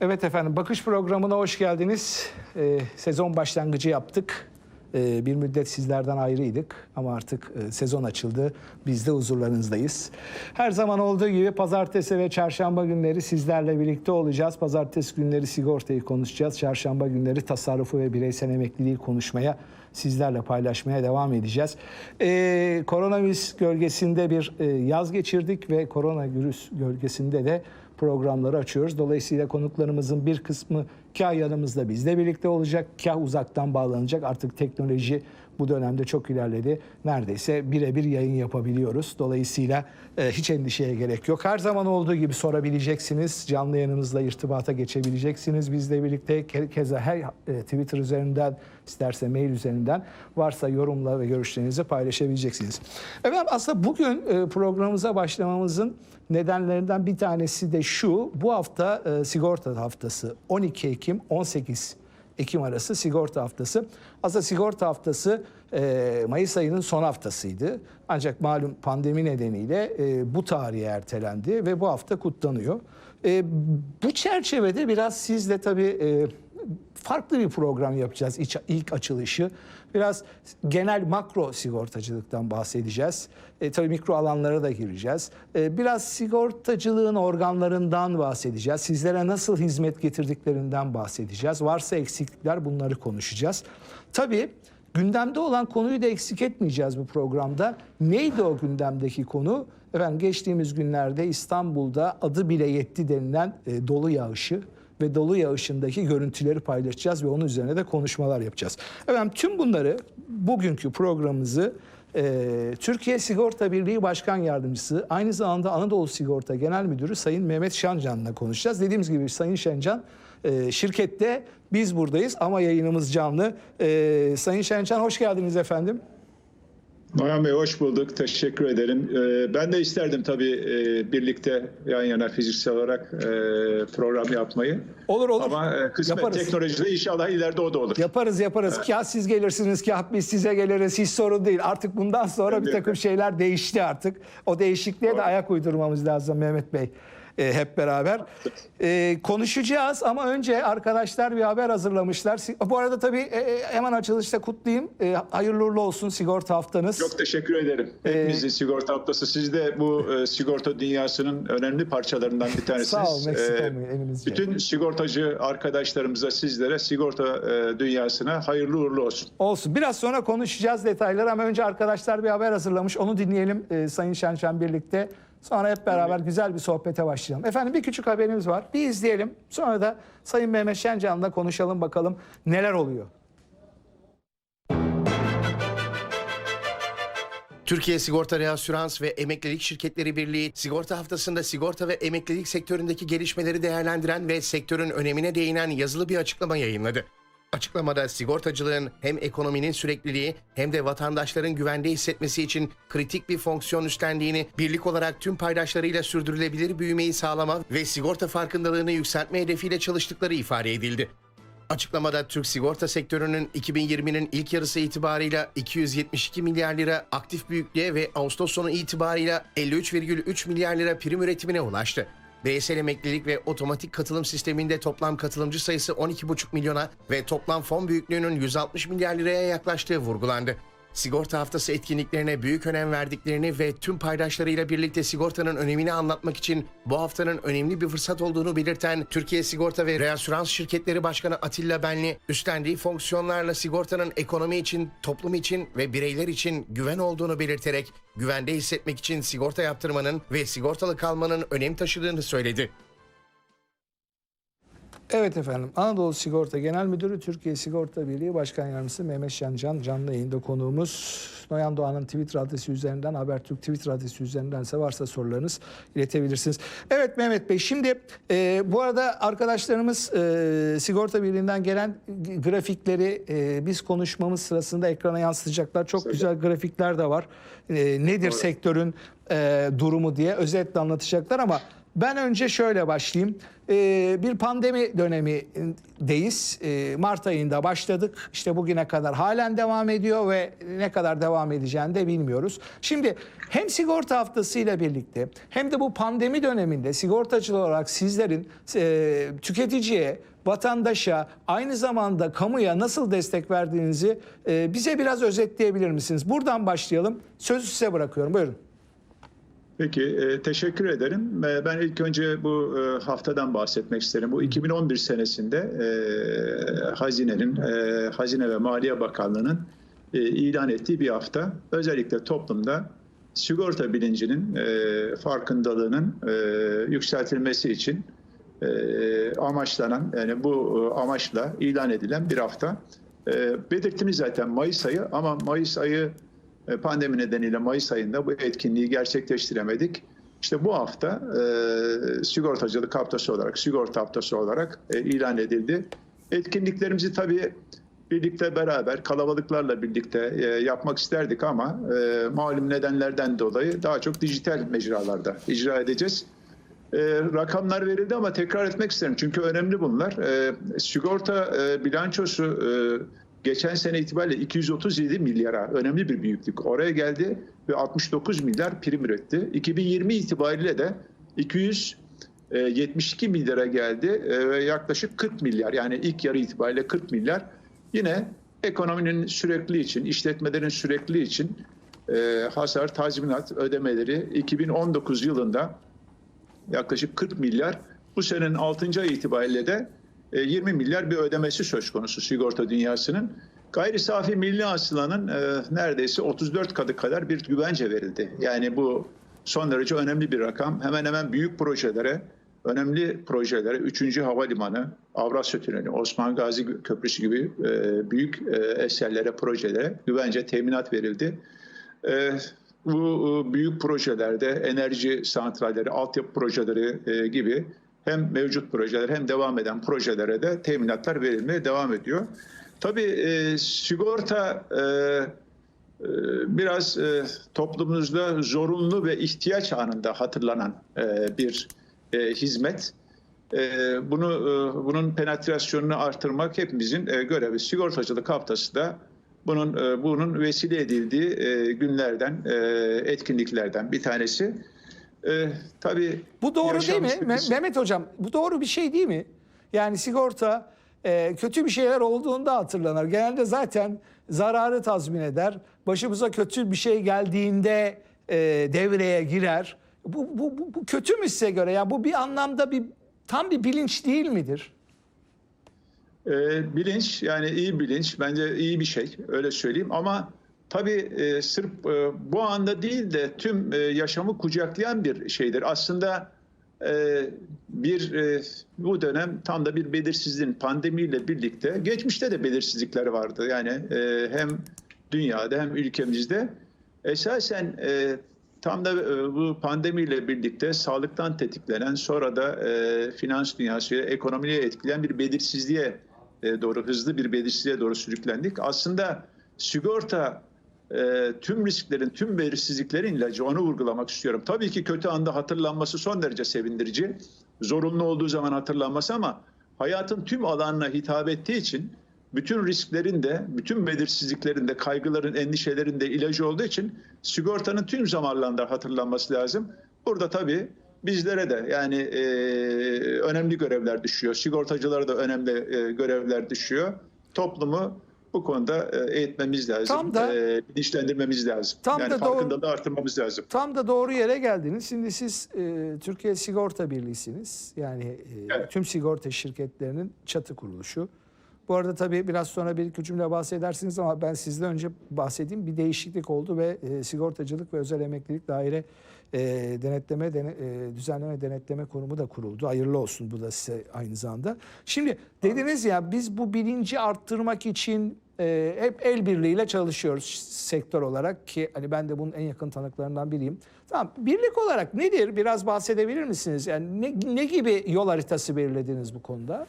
Evet efendim, Bakış programına hoş geldiniz. Ee, sezon başlangıcı yaptık. Ee, bir müddet sizlerden ayrıydık ama artık e, sezon açıldı. Biz de huzurlarınızdayız. Her zaman olduğu gibi pazartesi ve çarşamba günleri sizlerle birlikte olacağız. Pazartesi günleri sigortayı konuşacağız. Çarşamba günleri tasarrufu ve bireysel emekliliği konuşmaya, sizlerle paylaşmaya devam edeceğiz. Ee, koronavirüs gölgesinde bir e, yaz geçirdik ve koronavirüs gölgesinde de programları açıyoruz. Dolayısıyla konuklarımızın bir kısmı kah yanımızda bizle birlikte olacak, kah uzaktan bağlanacak. Artık teknoloji bu dönemde çok ilerledi. Neredeyse birebir yayın yapabiliyoruz. Dolayısıyla e, hiç endişeye gerek yok. Her zaman olduğu gibi sorabileceksiniz. Canlı yayınımızla irtibata geçebileceksiniz. Bizle birlikte ke- keza her e, Twitter üzerinden, isterse mail üzerinden varsa yorumla ve görüşlerinizi paylaşabileceksiniz. Efendim aslında bugün e, programımıza başlamamızın nedenlerinden bir tanesi de şu. Bu hafta e, sigorta haftası 12 Ekim 18 Ekim arası sigorta haftası. Aslında sigorta haftası e, Mayıs ayının son haftasıydı. Ancak malum pandemi nedeniyle e, bu tarihe ertelendi ve bu hafta kutlanıyor. E, bu çerçevede biraz sizle tabii e, farklı bir program yapacağız ilk açılışı. Biraz genel makro sigortacılıktan bahsedeceğiz. E, tabii mikro alanlara da gireceğiz. E, biraz sigortacılığın organlarından bahsedeceğiz. Sizlere nasıl hizmet getirdiklerinden bahsedeceğiz. Varsa eksiklikler bunları konuşacağız. Tabii gündemde olan konuyu da eksik etmeyeceğiz bu programda. Neydi o gündemdeki konu? Efendim geçtiğimiz günlerde İstanbul'da adı bile yetti denilen e, dolu yağışı ve dolu yağışındaki görüntüleri paylaşacağız ve onun üzerine de konuşmalar yapacağız. Efendim tüm bunları bugünkü programımızı e, Türkiye Sigorta Birliği Başkan Yardımcısı aynı zamanda Anadolu Sigorta Genel Müdürü Sayın Mehmet Şancan'la konuşacağız. Dediğimiz gibi Sayın Şencan e, şirkette biz buradayız ama yayınımız canlı. E, Sayın Şencan hoş geldiniz efendim. Noyan Bey hoş bulduk. Teşekkür ederim. Ee, Ben de isterdim tabii e, birlikte yan yana fiziksel olarak e, program yapmayı. Olur olur. Ama e, kısmet Yaparız. teknolojide inşallah ileride o da olur. Yaparız yaparız. Kah siz gelirsiniz, kah biz size geliriz. Hiç sorun değil. Artık bundan sonra bir takım şeyler değişti artık. O değişikliğe de ayak uydurmamız lazım Mehmet Bey. E, hep beraber. E, konuşacağız ama önce arkadaşlar bir haber hazırlamışlar. Bu arada tabii e, e, hemen açılışta kutlayayım. E, hayırlı uğurlu olsun sigorta haftanız. Çok teşekkür ederim. Ee, Hepimizin sigorta haftası. Siz de bu e, sigorta dünyasının önemli parçalarından bir tanesiniz. Sağ olun, eksik Ee, olmayın. Bütün sigortacı arkadaşlarımıza, sizlere, sigorta e, dünyasına hayırlı uğurlu olsun. Olsun. Biraz sonra konuşacağız detayları ama önce arkadaşlar bir haber hazırlamış. Onu dinleyelim e, Sayın Şenşen birlikte. Sonra hep beraber güzel bir sohbete başlayalım. Efendim bir küçük haberimiz var. Bir izleyelim. Sonra da Sayın Mehmet Şencan'la konuşalım bakalım neler oluyor. Türkiye Sigorta Reasürans ve Emeklilik Şirketleri Birliği sigorta haftasında sigorta ve emeklilik sektöründeki gelişmeleri değerlendiren ve sektörün önemine değinen yazılı bir açıklama yayınladı. Açıklamada sigortacılığın hem ekonominin sürekliliği hem de vatandaşların güvende hissetmesi için kritik bir fonksiyon üstlendiğini, birlik olarak tüm paydaşlarıyla sürdürülebilir büyümeyi sağlama ve sigorta farkındalığını yükseltme hedefiyle çalıştıkları ifade edildi. Açıklamada Türk sigorta sektörünün 2020'nin ilk yarısı itibarıyla 272 milyar lira aktif büyüklüğe ve Ağustos sonu itibarıyla 53,3 milyar lira prim üretimine ulaştı. Bireysel emeklilik ve otomatik katılım sisteminde toplam katılımcı sayısı 12,5 milyona ve toplam fon büyüklüğünün 160 milyar liraya yaklaştığı vurgulandı. Sigorta haftası etkinliklerine büyük önem verdiklerini ve tüm paydaşlarıyla birlikte sigortanın önemini anlatmak için bu haftanın önemli bir fırsat olduğunu belirten Türkiye Sigorta ve Reasürans Şirketleri Başkanı Atilla Benli, üstlendiği fonksiyonlarla sigortanın ekonomi için, toplum için ve bireyler için güven olduğunu belirterek güvende hissetmek için sigorta yaptırmanın ve sigortalı kalmanın önem taşıdığını söyledi. Evet efendim Anadolu Sigorta Genel Müdürü Türkiye Sigorta Birliği Başkan Yardımcısı Mehmet Şencan canlı yayında konuğumuz. Noyan Doğan'ın Twitter adresi üzerinden Habertürk Twitter adresi üzerinden ise varsa sorularınız iletebilirsiniz. Evet Mehmet Bey şimdi e, bu arada arkadaşlarımız e, Sigorta Birliği'nden gelen grafikleri e, biz konuşmamız sırasında ekrana yansıtacaklar. Çok güzel grafikler de var. E, nedir sektörün e, durumu diye özetle anlatacaklar ama Ben önce şöyle başlayayım. Ee, bir pandemi dönemindeyiz. Ee, Mart ayında başladık. İşte bugüne kadar halen devam ediyor ve ne kadar devam edeceğini de bilmiyoruz. Şimdi hem sigorta haftası ile birlikte hem de bu pandemi döneminde sigortacılar olarak sizlerin e, tüketiciye, vatandaşa, aynı zamanda kamuya nasıl destek verdiğinizi e, bize biraz özetleyebilir misiniz? Buradan başlayalım. Sözü size bırakıyorum. Buyurun. Peki, e, teşekkür ederim. E, ben ilk önce bu e, haftadan bahsetmek isterim. Bu 2011 senesinde Hazine'nin, Hazine ve Maliye Bakanlığı'nın ilan ettiği bir hafta. Özellikle toplumda sigorta bilincinin, farkındalığının yükseltilmesi için amaçlanan, yani bu amaçla ilan edilen bir hafta. Belirttiniz zaten Mayıs ayı ama Mayıs ayı pandemi nedeniyle Mayıs ayında bu etkinliği gerçekleştiremedik. İşte bu hafta e, sigortacılık haftası olarak, sigorta haftası olarak e, ilan edildi. Etkinliklerimizi tabii birlikte beraber, kalabalıklarla birlikte e, yapmak isterdik ama e, malum nedenlerden dolayı daha çok dijital mecralarda icra edeceğiz. E, rakamlar verildi ama tekrar etmek isterim çünkü önemli bunlar. E, sigorta e, bilançosu e, geçen sene itibariyle 237 milyara önemli bir büyüklük oraya geldi ve 69 milyar prim üretti. 2020 itibariyle de 272 milyara geldi e, ve yaklaşık 40 milyar yani ilk yarı itibariyle 40 milyar yine ekonominin sürekli için, işletmelerin sürekli için e, hasar tazminat ödemeleri 2019 yılında yaklaşık 40 milyar. Bu senenin 6. ay itibariyle de 20 milyar bir ödemesi söz konusu sigorta dünyasının. Gayri safi milli hasılanın e, neredeyse 34 katı kadar bir güvence verildi. Yani bu son derece önemli bir rakam. Hemen hemen büyük projelere, önemli projelere, 3. Havalimanı, Avrasya Tüneli, Osman Gazi Köprüsü gibi e, büyük e, eserlere, projelere güvence, teminat verildi. E, bu e, büyük projelerde enerji santralleri, altyapı projeleri e, gibi hem mevcut projeler hem devam eden projelere de teminatlar verilmeye devam ediyor. Tabii e, sigorta e, e, biraz e, toplumumuzda zorunlu ve ihtiyaç anında hatırlanan e, bir e, hizmet. E, bunu e, bunun penetrasyonunu artırmak hepimizin e, görevi. Sigortacılık haftası da bunun e, bunun vesile edildiği e, günlerden, e, etkinliklerden bir tanesi. E, tabii Bu doğru değil mi? Me- Mehmet Hocam bu doğru bir şey değil mi? Yani sigorta e, kötü bir şeyler olduğunda hatırlanır. Genelde zaten zararı tazmin eder. Başımıza kötü bir şey geldiğinde e, devreye girer. Bu, bu, bu, bu kötü mü size göre? Yani bu bir anlamda bir tam bir bilinç değil midir? E, bilinç yani iyi bilinç bence iyi bir şey öyle söyleyeyim ama tabii e, sırf e, bu anda değil de tüm e, yaşamı kucaklayan bir şeydir. Aslında e, bir e, bu dönem tam da bir belirsizliğin pandemiyle birlikte geçmişte de belirsizlikler vardı. Yani e, hem dünyada hem ülkemizde esasen e, tam da e, bu pandemiyle birlikte sağlıktan tetiklenen sonra da e, finans dünyası ve ekonomiye etkileyen bir belirsizliğe e, doğru hızlı bir belirsizliğe doğru sürüklendik. Aslında sigorta e, tüm risklerin, tüm belirsizliklerin ilacı onu vurgulamak istiyorum. Tabii ki kötü anda hatırlanması son derece sevindirici. Zorunlu olduğu zaman hatırlanması ama hayatın tüm alanına hitap ettiği için bütün risklerin de, bütün belirsizliklerin de, kaygıların, endişelerin de ilacı olduğu için sigortanın tüm zamanlarında hatırlanması lazım. Burada tabii bizlere de yani e, önemli görevler düşüyor. Sigortacılara da önemli e, görevler düşüyor. Toplumu bu konuda e, eğitmemiz lazım. Tam da- e, bilinçlendirmemiz lazım. Tam yani da doğru- farkındalığı artırmamız lazım. Tam da doğru yere geldiniz. Şimdi siz e, Türkiye Sigorta Birliği'siniz. Yani e, Evet. tüm sigorta şirketlerinin çatı kuruluşu. Bu arada tabii biraz sonra bir iki cümle bahsedersiniz ama ben sizden önce bahsedeyim. Bir değişiklik oldu ve e, Sigortacılık ve Özel Emeklilik Daire e, Denetleme dene- e, Düzenleme Denetleme Kurumu da kuruldu. Hayırlı olsun bu da size aynı zamanda. Şimdi dediniz ya biz bu bilinci arttırmak için e, hep el birliğiyle çalışıyoruz sektör olarak ki hani ben de bunun en yakın tanıklarından biriyim. Tamam birlik olarak nedir? Biraz bahsedebilir misiniz? Yani ne, ne gibi yol haritası belirlediniz bu konuda?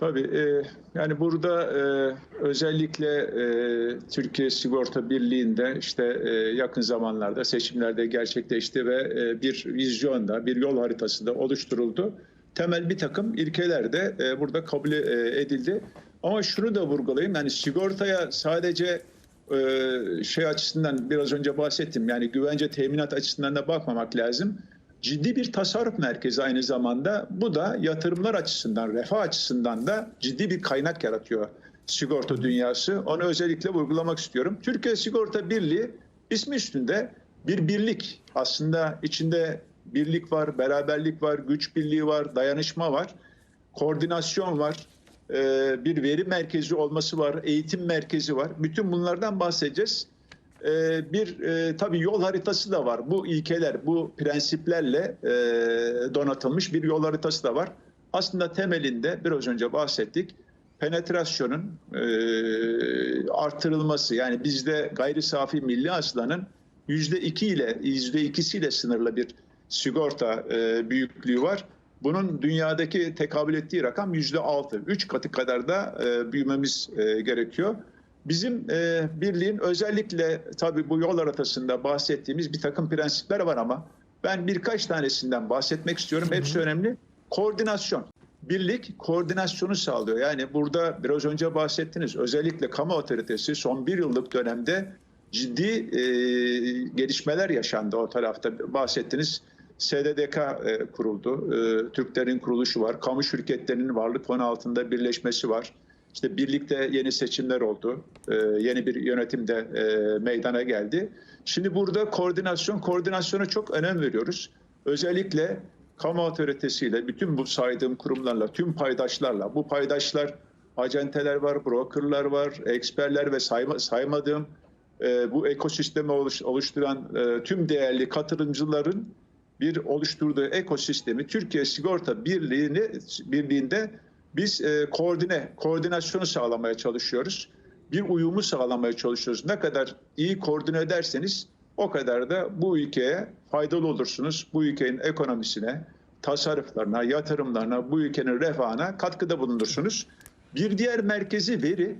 Tabii e, yani burada e, özellikle e, Türkiye Sigorta Birliği'nde işte e, yakın zamanlarda seçimlerde gerçekleşti ve e, bir vizyonda, bir yol haritası da oluşturuldu. Temel bir takım ilkeler de e, burada kabul e, edildi. Ama şunu da vurgulayayım yani sigortaya sadece e, şey açısından biraz önce bahsettim yani güvence teminat açısından da bakmamak lazım. Ciddi bir tasarruf merkezi aynı zamanda. Bu da yatırımlar açısından, refah açısından da ciddi bir kaynak yaratıyor sigorta dünyası. Onu özellikle vurgulamak istiyorum. Türkiye Sigorta Birliği ismi üstünde bir birlik. Aslında içinde birlik var, beraberlik var, güç birliği var, dayanışma var, koordinasyon var, ee, bir veri merkezi olması var, eğitim merkezi var. Bütün bunlardan bahsedeceğiz. Ee, bir e, tabii yol haritası da var. Bu ilkeler, bu prensiplerle e, donatılmış bir yol haritası da var. Aslında temelinde biraz önce bahsettik. Penetrasyonun e, artırılması yani bizde gayri safi milli hasılanın yüzde iki ile yüzde ikisiyle sınırlı bir sigorta büyüklüğü var. Bunun dünyadaki tekabül ettiği rakam yüzde altı. Üç katı kadar da büyümemiz gerekiyor. Bizim e, birliğin özellikle tabii bu yol haritasında bahsettiğimiz bir takım prensipler var ama ben birkaç tanesinden bahsetmek istiyorum. Hepsi önemli. Koordinasyon. Birlik koordinasyonu sağlıyor. Yani burada biraz önce bahsettiniz. Özellikle kamu otoritesi son bir yıllık dönemde ciddi e, gelişmeler yaşandı o tarafta. Bahsettiniz. SDDK e, kuruldu. E, Türklerin kuruluşu var. Kamu şirketlerinin varlık fonu altında birleşmesi var. İşte birlikte yeni seçimler oldu. E, yeni bir yönetim de e, meydana geldi. Şimdi burada koordinasyon, koordinasyona çok önem veriyoruz. Özellikle kamu otoritesiyle, bütün bu saydığım kurumlarla, tüm paydaşlarla, bu paydaşlar acenteler var, brokerlar var, eksperler ve sayma, saymadığım e, bu ekosistemi oluş, oluşturan e, tüm değerli katılımcıların bir oluşturduğu ekosistemi Türkiye Sigorta Birliği'ni Birliği'nde biz e, koordine, koordinasyonu sağlamaya çalışıyoruz. Bir uyumu sağlamaya çalışıyoruz. Ne kadar iyi koordine ederseniz o kadar da bu ülkeye faydalı olursunuz. Bu ülkenin ekonomisine, tasarruflarına, yatırımlarına, bu ülkenin refahına katkıda bulunursunuz. Bir diğer merkezi veri,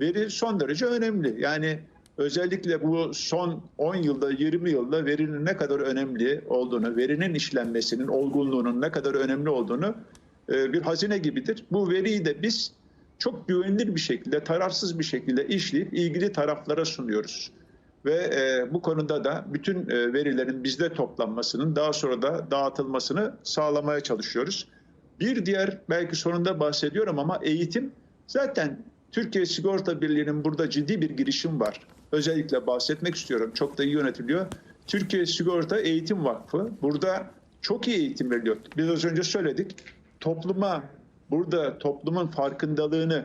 veri son derece önemli. Yani özellikle bu son 10 yılda, 20 yılda verinin ne kadar önemli olduğunu, verinin işlenmesinin, olgunluğunun ne kadar önemli olduğunu bir hazine gibidir. Bu veriyi de biz çok güvenilir bir şekilde, tarafsız bir şekilde işleyip ilgili taraflara sunuyoruz. Ve e, bu konuda da bütün e, verilerin bizde toplanmasının daha sonra da dağıtılmasını sağlamaya çalışıyoruz. Bir diğer belki sonunda bahsediyorum ama eğitim zaten Türkiye Sigorta Birliği'nin burada ciddi bir girişim var. Özellikle bahsetmek istiyorum. Çok da iyi yönetiliyor. Türkiye Sigorta Eğitim Vakfı burada çok iyi eğitim veriliyor. Biraz önce söyledik. Topluma burada toplumun farkındalığını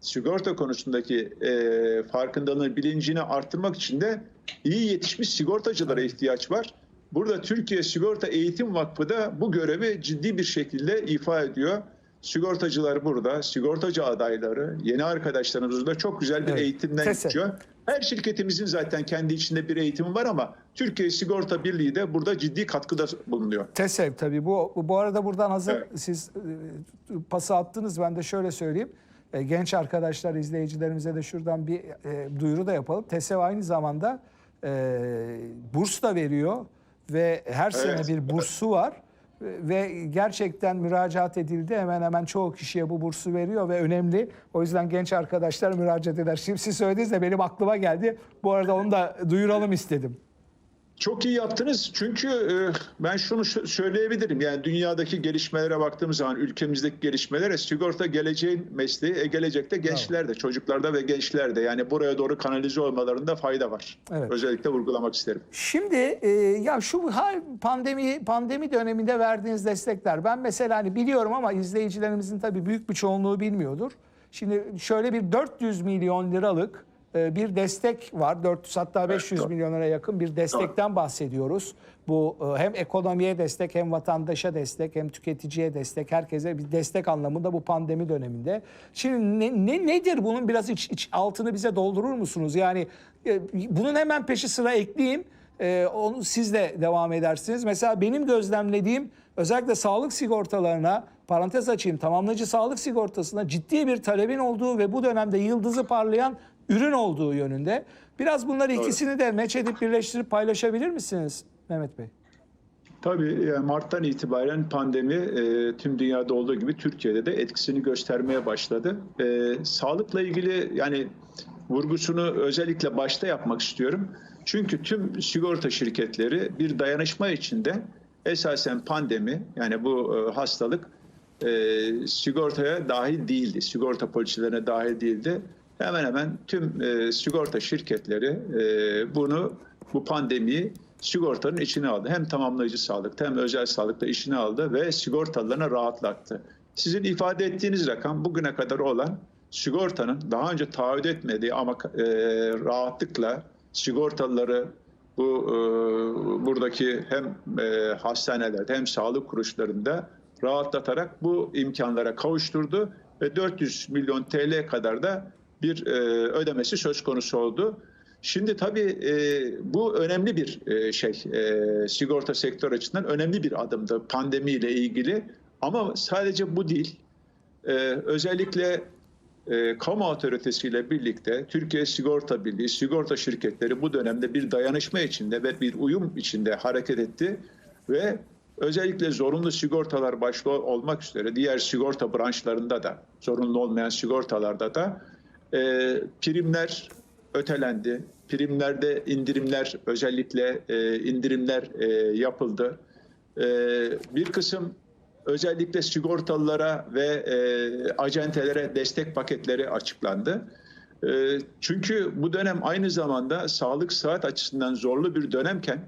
sigorta konusundaki e, farkındalığını, bilincini arttırmak için de iyi yetişmiş sigortacılara ihtiyaç var. Burada Türkiye Sigorta Eğitim Vakfı da bu görevi ciddi bir şekilde ifa ediyor. Sigortacılar burada, sigortacı adayları, yeni arkadaşlarımız da çok güzel bir Evet. eğitimden Sesi. geçiyor. Her şirketimizin zaten kendi içinde bir eğitimi var ama Türkiye Sigorta Birliği de burada ciddi katkıda bulunuyor. TESEV tabii. Bu, bu arada buradan hazır Evet. siz e, pası attınız. Ben de şöyle söyleyeyim. E, genç arkadaşlar, izleyicilerimize de şuradan bir e, duyuru da yapalım. TESEV aynı zamanda e, burs da veriyor ve her sene bir bursu var. Ve gerçekten müracaat edildi. Hemen hemen çoğu kişiye bu bursu veriyor ve önemli. O yüzden genç arkadaşlar müracaat eder. Şimdi siz söylediniz de benim aklıma geldi. Bu arada onu da duyuralım istedim. Çok iyi yaptınız çünkü e, ben şunu sö- söyleyebilirim. Yani dünyadaki gelişmelere baktığımız zaman ülkemizdeki gelişmelere sigorta geleceğin mesleği, e, gelecekte gençlerde, çocuklarda ve gençlerde yani buraya doğru kanalize olmalarında fayda var. Evet. Özellikle vurgulamak isterim. Şimdi e, ya şu pandemi pandemi döneminde verdiğiniz destekler ben mesela hani biliyorum ama izleyicilerimizin tabii büyük bir çoğunluğu bilmiyordur. Şimdi şöyle bir 400 milyon liralık bir destek var. 400 hatta 500 doğru. milyona yakın bir destekten bahsediyoruz. Bu e, hem ekonomiye destek hem vatandaşa destek hem tüketiciye destek herkese bir destek anlamında bu pandemi döneminde. Şimdi ne, ne nedir bunun biraz iç, iç altını bize doldurur musunuz? Yani e, bunun hemen peşi sıra ekleyeyim. Ee, onu siz de devam edersiniz. Mesela benim gözlemlediğim özellikle sağlık sigortalarına parantez açayım tamamlayıcı sağlık sigortasına ciddi bir talebin olduğu ve bu dönemde yıldızı parlayan ürün olduğu yönünde. Biraz bunları ikisini de meç edip birleştirip paylaşabilir misiniz Mehmet Bey? Tabii yani Mart'tan itibaren pandemi e, tüm dünyada olduğu gibi Türkiye'de de etkisini göstermeye başladı. E, sağlıkla ilgili yani vurgusunu özellikle başta yapmak istiyorum. Çünkü tüm sigorta şirketleri bir dayanışma içinde esasen pandemi yani bu e, hastalık e, sigortaya dahil değildi. Sigorta poliçelerine dahil değildi. Hemen hemen tüm e, sigorta şirketleri e, bunu bu pandemiyi sigortanın içine aldı. Hem tamamlayıcı sağlıkta hem özel sağlıkta içine aldı ve sigortalarına rahatlattı. Sizin ifade ettiğiniz rakam bugüne kadar olan sigortanın daha önce taahhüt etmediği ama e, rahatlıkla sigortalıları bu e, buradaki hem e, hastanelerde hem sağlık kuruluşlarında rahatlatarak bu imkanlara kavuşturdu ve 400 milyon TL kadar da bir e, ödemesi söz konusu oldu. Şimdi tabii e, bu önemli bir e, şey e, sigorta sektör açısından önemli bir adımdı pandemiyle ilgili ama sadece bu değil. E, özellikle e, kamu otoritesiyle birlikte Türkiye Sigorta Birliği, sigorta şirketleri bu dönemde bir dayanışma içinde ve bir uyum içinde hareket etti ve özellikle zorunlu sigortalar başta olmak üzere diğer sigorta branşlarında da zorunlu olmayan sigortalarda da e, primler ötelendi. Primlerde indirimler özellikle e, indirimler e, yapıldı. E, bir kısım özellikle sigortalılara ve e, acentelere destek paketleri açıklandı. E, çünkü bu dönem aynı zamanda sağlık saat açısından zorlu bir dönemken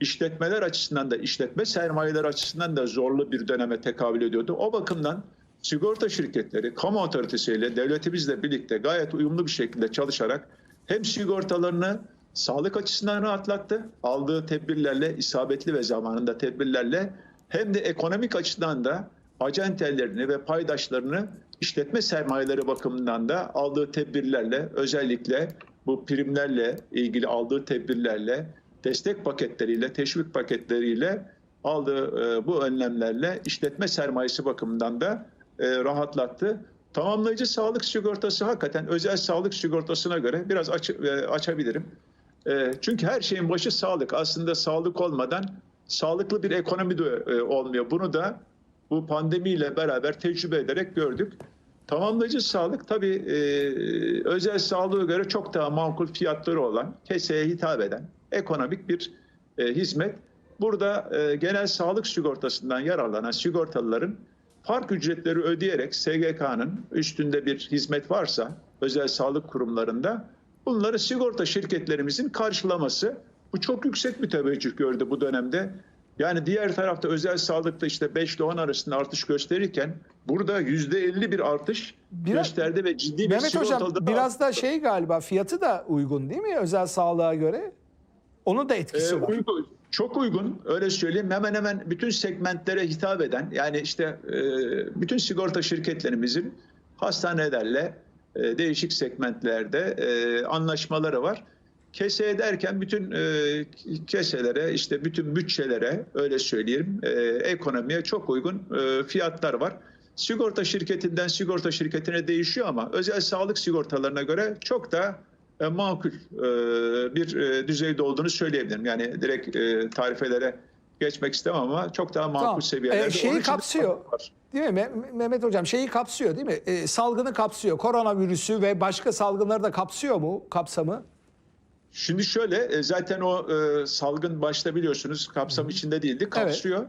işletmeler açısından da işletme sermayeler açısından da zorlu bir döneme tekabül ediyordu. O bakımdan sigorta şirketleri kamu otoritesiyle devletimizle birlikte gayet uyumlu bir şekilde çalışarak hem sigortalarını sağlık açısından rahatlattı. Aldığı tedbirlerle, isabetli ve zamanında tedbirlerle hem de ekonomik açıdan da acentellerini ve paydaşlarını işletme sermayeleri bakımından da aldığı tedbirlerle özellikle bu primlerle ilgili aldığı tedbirlerle destek paketleriyle, teşvik paketleriyle aldığı e, bu önlemlerle işletme sermayesi bakımından da e, rahatlattı. Tamamlayıcı sağlık sigortası hakikaten özel sağlık sigortasına göre biraz aç, e, açabilirim. E, çünkü her şeyin başı sağlık. Aslında sağlık olmadan sağlıklı bir ekonomi de e, olmuyor. Bunu da bu pandemiyle beraber tecrübe ederek gördük. Tamamlayıcı sağlık tabii e, özel sağlığa göre çok daha makul fiyatları olan, keseye hitap eden ekonomik bir e, hizmet. Burada e, genel sağlık sigortasından yararlanan sigortalıların fark ücretleri ödeyerek SGK'nın üstünde bir hizmet varsa özel sağlık kurumlarında bunları sigorta şirketlerimizin karşılaması bu çok yüksek bir teveccüh gördü bu dönemde. Yani diğer tarafta özel sağlıkta işte 5 ile 10 arasında artış gösterirken burada %50 bir artış Biraz- gösterdi ve ciddi bir Mehmet Hocam sigortalıda biraz da şey galiba fiyatı da uygun değil mi özel sağlığa göre? Onun da etkisi Ee, var. uygun, çok uygun öyle söyleyeyim. Hemen hemen bütün segmentlere hitap eden yani işte e, bütün sigorta şirketlerimizin hastanelerle e, değişik segmentlerde e, anlaşmaları var. Kese derken bütün keselere işte bütün bütçelere öyle söyleyeyim ekonomiye çok uygun fiyatlar var. Sigorta şirketinden sigorta şirketine değişiyor ama özel sağlık sigortalarına göre çok da e, makul e, bir e, düzeyde olduğunu söyleyebilirim. Yani direkt e, tarifelere geçmek istemem ama çok daha makul Tamam. seviyelerde. Ee, şeyi kapsıyor. Değil mi Me- Mehmet Hocam şeyi kapsıyor değil mi? Ee, salgını kapsıyor. Koronavirüsü ve başka salgınları da kapsıyor mu kapsamı? Şimdi şöyle e, zaten o e, salgın başta biliyorsunuz kapsam içinde değildi. Kapsıyor.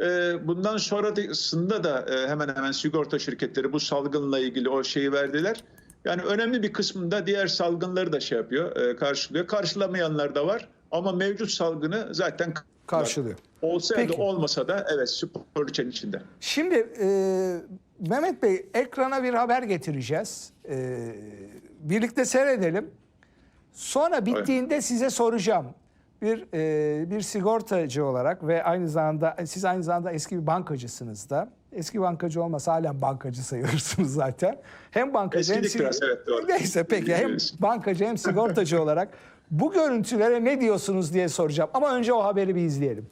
E, bundan sonrasında da e, hemen hemen sigorta şirketleri bu salgınla ilgili o şeyi verdiler. Yani önemli bir kısmında diğer salgınları da şey yapıyor, e, karşılıyor. Karşılamayanlar da var ama mevcut salgını zaten Karşılıyor. Olsaydı Peki. olmasa da evet spor için içinde. Şimdi e, Mehmet Bey ekrana bir haber getireceğiz. E, birlikte seyredelim. Sonra bittiğinde size soracağım. Bir e, bir sigortacı olarak ve aynı zamanda siz aynı zamanda eski bir bankacısınız da. Eski bankacı olmasa halen bankacı sayılırsınız zaten. Hem bankacı hem Eskidik biraz, evet, doğru. Neyse peki hem Evet. bankacı hem sigortacı olarak bu görüntülere ne diyorsunuz diye soracağım. Ama önce o haberi bir izleyelim.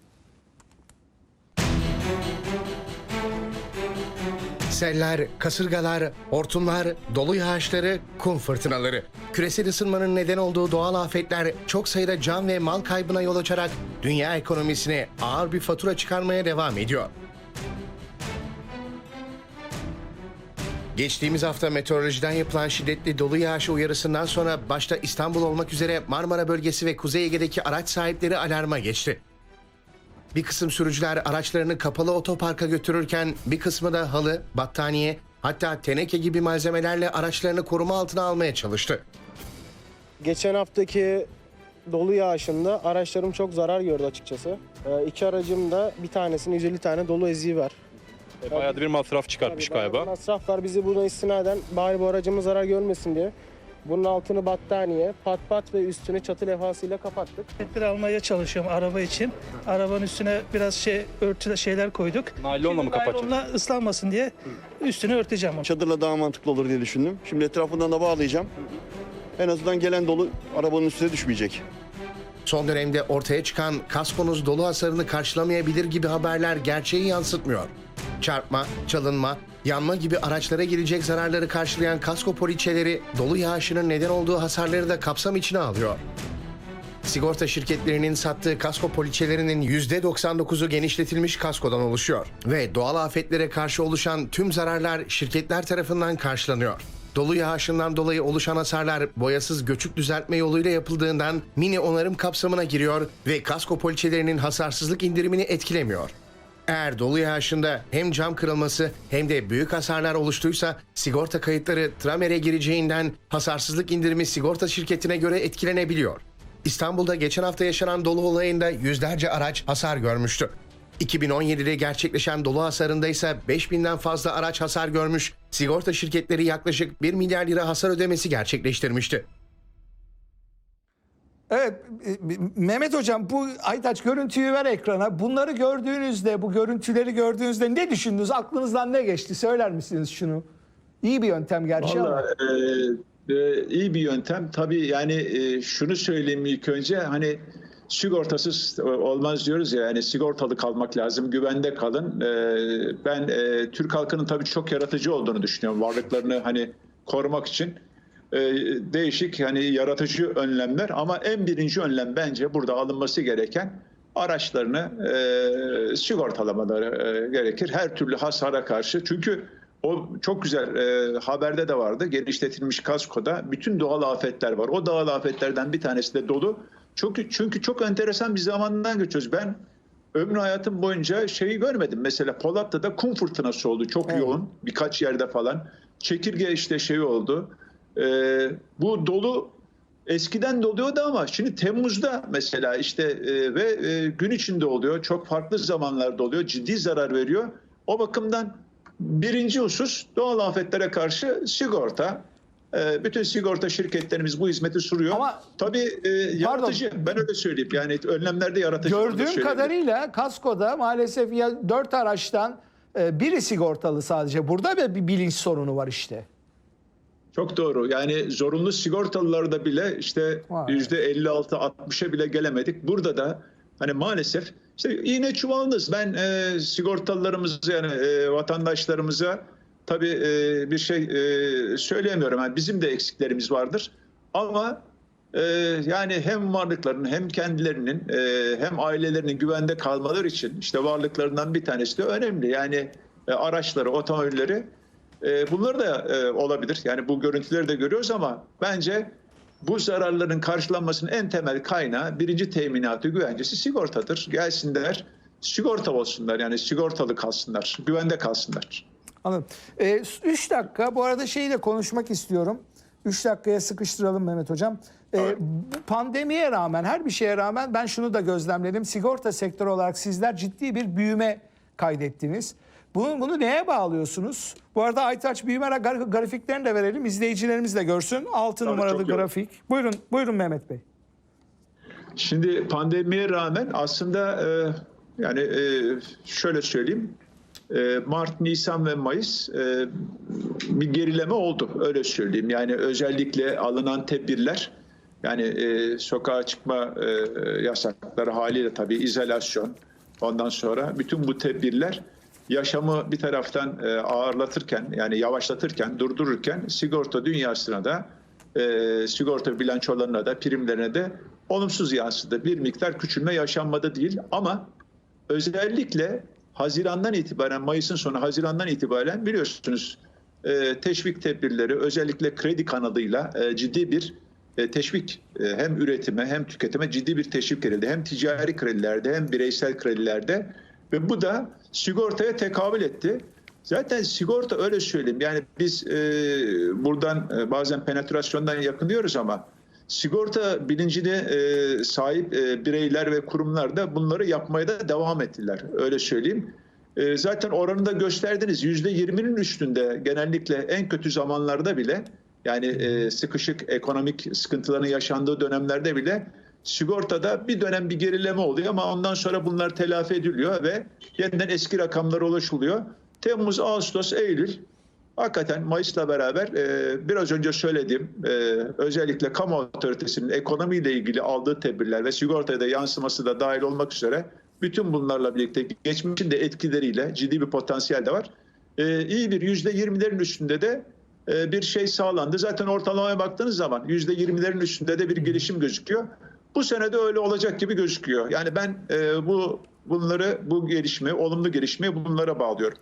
Seller, kasırgalar, hortumlar, dolu yağışları, kum fırtınaları. Küresel ısınmanın neden olduğu doğal afetler çok sayıda can ve mal kaybına yol açarak dünya ekonomisine ağır bir fatura çıkarmaya devam ediyor. Geçtiğimiz hafta meteorolojiden yapılan şiddetli dolu yağışı uyarısından sonra başta İstanbul olmak üzere Marmara bölgesi ve Kuzey Ege'deki araç sahipleri alarma geçti. Bir kısım sürücüler araçlarını kapalı otoparka götürürken bir kısmı da halı, battaniye hatta teneke gibi malzemelerle araçlarını koruma altına almaya çalıştı. Geçen haftaki dolu yağışında araçlarım çok zarar gördü açıkçası. Ee, iki aracım da bir tanesinin 150 tane dolu eziği var. E, Bayağı da bir masraf çıkartmış Tabii bayağı galiba. Masraf var bizi buna istinaden bari bu aracımız zarar görmesin diye. Bunun altını battaniye, pat pat ve üstünü çatı levhasıyla kapattık. Tedbir almaya çalışıyorum araba için. Arabanın üstüne biraz şey örtü şeyler koyduk. Naylonla mı kapatacağız? Naylonla ıslanmasın diye üstünü örteceğim. onu. Çadırla daha mantıklı olur diye düşündüm. Şimdi etrafından da bağlayacağım. En azından gelen dolu arabanın üstüne düşmeyecek. Son dönemde ortaya çıkan kaskonuz dolu hasarını karşılamayabilir gibi haberler gerçeği yansıtmıyor. Çarpma, çalınma, yanma gibi araçlara gelecek zararları karşılayan kasko poliçeleri dolu yağışının neden olduğu hasarları da kapsam içine alıyor. Sigorta şirketlerinin sattığı kasko poliçelerinin %99'u genişletilmiş kaskodan oluşuyor ve doğal afetlere karşı oluşan tüm zararlar şirketler tarafından karşılanıyor. Dolu yağışından dolayı oluşan hasarlar boyasız göçük düzeltme yoluyla yapıldığından mini onarım kapsamına giriyor ve kasko poliçelerinin hasarsızlık indirimini etkilemiyor. Eğer dolu yağışında hem cam kırılması hem de büyük hasarlar oluştuysa sigorta kayıtları Tramer'e gireceğinden hasarsızlık indirimi sigorta şirketine göre etkilenebiliyor. İstanbul'da geçen hafta yaşanan dolu olayında yüzlerce araç hasar görmüştü. 2017'de gerçekleşen dolu hasarında ise 5000'den fazla araç hasar görmüş, sigorta şirketleri yaklaşık 1 milyar lira hasar ödemesi gerçekleştirmişti. Evet e, Mehmet Hocam bu Aytaç görüntüyü ver ekrana. Bunları gördüğünüzde bu görüntüleri gördüğünüzde ne düşündünüz? Aklınızdan ne geçti? Söyler misiniz şunu? İyi bir yöntem gerçi ama. Vallahi e, e, iyi bir yöntem. Tabii yani e, şunu söyleyeyim ilk önce hani sigortasız olmaz diyoruz ya yani sigortalı kalmak lazım, güvende kalın. E, ben e, Türk halkının tabii çok yaratıcı olduğunu düşünüyorum. Varlıklarını hani korumak için e, değişik hani yaratıcı önlemler ama en birinci önlem bence burada alınması gereken araçlarını e, sigortalamaları e, gerekir. Her türlü hasara karşı çünkü o çok güzel e, haberde de vardı. Genişletilmiş kaskoda bütün doğal afetler var. O doğal afetlerden bir tanesi de dolu. Çok çünkü çok enteresan bir zamandan geçiyoruz. Ben ömrü hayatım boyunca şeyi görmedim. Mesela Polatlı'da kum fırtınası oldu. Çok yoğun. Birkaç yerde falan. Çekirge işte şey oldu. E, bu dolu eskiden de oluyordu ama şimdi Temmuz'da mesela işte e, ve e, gün içinde oluyor. Çok farklı zamanlarda oluyor. Ciddi zarar veriyor. O bakımdan birinci husus doğal afetlere karşı sigorta. E, bütün sigorta şirketlerimiz bu hizmeti sunuyor. Ama- Tabii e, yaratıcı. Ben öyle söyleyeyim. Yani önlemlerde yaratıcı. Gördüğüm kadarıyla kaskoda maalesef ya dört araçtan e, biri sigortalı sadece. Burada da bir bilinç sorunu var işte. Çok doğru. Yani zorunlu sigortalılarda bile işte yüzde 56-60'a bile gelemedik. Burada da hani maalesef işte iğne çuvalınız. Ben e, sigortalılarımıza yani e, vatandaşlarımıza tabii e, bir şey e, söyleyemiyorum. Yani bizim de eksiklerimiz vardır. Ama e, yani hem varlıklarının hem kendilerinin e, hem ailelerinin güvende kalmaları için işte varlıklarından bir tanesi de önemli. Yani e, araçları, otomobilleri bunlar da e, olabilir. Yani bu görüntüleri de görüyoruz ama bence bu zararların karşılanmasının en temel kaynağı birinci teminatı güvencesi sigortadır. Gelsinler sigorta olsunlar yani sigortalı kalsınlar, güvende kalsınlar. Anladım. 3 dakika bu arada şeyi de konuşmak istiyorum. 3 dakikaya sıkıştıralım Mehmet Hocam. Ee, bu pandemiye rağmen her bir şeye rağmen ben şunu da gözlemledim. Sigorta sektörü olarak sizler ciddi bir büyüme kaydettiniz. Bunu, bunu neye bağlıyorsunuz? Bu arada Aytaç büyüme gra- grafiklerini de verelim. izleyicilerimiz de görsün. 6 numaralı çok iyi grafik. Buyurun, buyurun Mehmet Bey. Şimdi pandemiye rağmen aslında e, yani e, şöyle söyleyeyim. e, Mart, Nisan ve Mayıs e, bir gerileme oldu öyle söyleyeyim. Yani özellikle alınan tedbirler yani e, sokağa çıkma e, yasakları haliyle tabii izolasyon ondan sonra bütün bu tedbirler yaşamı bir taraftan e, ağırlatırken yani yavaşlatırken, durdururken sigorta dünyasına da e, sigorta bilançolarına da primlerine de olumsuz yansıdı. Bir miktar küçülme yaşanmadı değil ama özellikle Haziran'dan itibaren, Mayıs'ın sonu Haziran'dan itibaren biliyorsunuz e, teşvik tedbirleri özellikle kredi kanalıyla ciddi bir teşvik hem üretime hem tüketime ciddi bir teşvik verildi. Hem ticari kredilerde hem bireysel kredilerde ve bu da sigortaya tekabül etti. Zaten sigorta öyle söyleyeyim yani biz e, buradan e, bazen penetrasyondan yakınıyoruz ama sigorta bilincine e, sahip e, bireyler ve kurumlar da bunları yapmaya da devam ettiler. Öyle söyleyeyim. E, zaten oranında gösterdiniz yüzde yirminin üstünde genellikle en kötü zamanlarda bile yani e, sıkışık ekonomik sıkıntıların yaşandığı dönemlerde bile sigortada bir dönem bir gerileme oluyor ama ondan sonra bunlar telafi ediliyor ve yeniden eski rakamlara ulaşılıyor. Temmuz, Ağustos, Eylül hakikaten Mayıs'la beraber e, biraz önce söylediğim e, özellikle kamu otoritesinin ekonomiyle ilgili aldığı tedbirler ve sigortaya da yansıması da dahil olmak üzere bütün bunlarla birlikte geçmişin de etkileriyle ciddi bir potansiyel de var. E, iyi bir yüzde yirmilerin üstünde de e, bir şey sağlandı. Zaten ortalamaya baktığınız zaman yüzde yirmilerin üstünde de bir gelişim gözüküyor. Bu sene de öyle olacak gibi gözüküyor. Yani ben e, bu bunları bu gelişme, olumlu gelişmeyi bunlara bağlıyorum.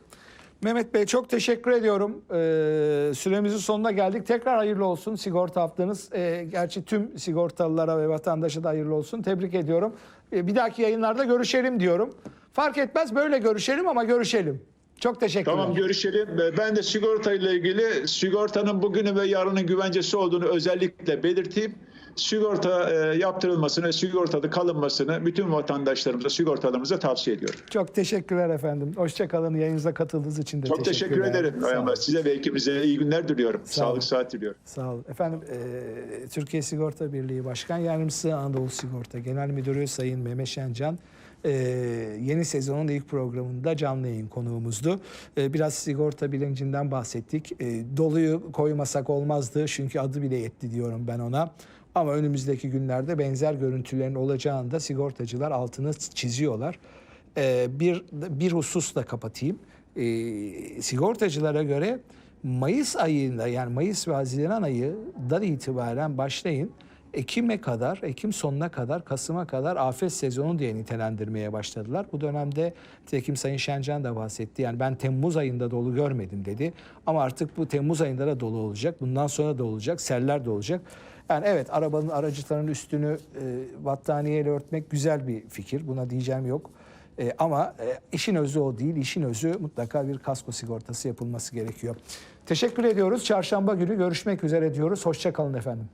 Mehmet Bey çok teşekkür ediyorum. Ee, süremizin sonuna geldik. Tekrar hayırlı olsun sigorta haftanız. Ee, gerçi tüm sigortalılara ve vatandaşa da hayırlı olsun. Tebrik ediyorum. Ee, bir dahaki yayınlarda görüşelim diyorum. Fark etmez böyle görüşelim ama görüşelim. Çok teşekkürler. Tamam görüşelim. Ee, Ben de sigorta ile ilgili sigortanın bugünü ve yarının güvencesi olduğunu özellikle belirteyim. Sigorta e, yaptırılmasını, sigortada kalınmasını bütün vatandaşlarımıza, sigortalarımıza tavsiye ediyorum. Çok teşekkürler efendim. Hoşçakalın. Yayınıza katıldığınız için de Çok teşekkür ederim. Size ve ekibinize iyi günler diliyorum. Sağ olun. Sağlık saat diliyorum. Sağ olun. Efendim e, Türkiye Sigorta Birliği Başkan Yardımcısı Anadolu Sigorta Genel Müdürü Sayın Mehmet Şencan e, yeni sezonun ilk programında canlı yayın konuğumuzdu. E, biraz sigorta bilincinden bahsettik. E, doluyu koymasak olmazdı çünkü adı bile yetti diyorum ben ona. Ama önümüzdeki günlerde benzer görüntülerin olacağını da sigortacılar altını çiziyorlar. E, bir bir hususla kapatayım. E, sigortacılara göre Mayıs ayında yani Mayıs ve Haziran ayından itibaren başlayın. Ekim'e kadar, Ekim sonuna kadar, Kasım'a kadar afet sezonu diye nitelendirmeye başladılar. Bu dönemde Tekim Sayın Şencan da bahsetti. Yani ben Temmuz ayında dolu görmedim dedi. Ama artık bu Temmuz ayında da dolu olacak. Bundan sonra da olacak. Seller de olacak. Yani evet arabanın aracıların üstünü e, battaniyeyle örtmek güzel bir fikir. Buna diyeceğim yok. E, ama e, işin özü o değil. İşin özü mutlaka bir kasko sigortası yapılması gerekiyor. Teşekkür ediyoruz. Çarşamba günü görüşmek üzere diyoruz. Hoşça kalın efendim.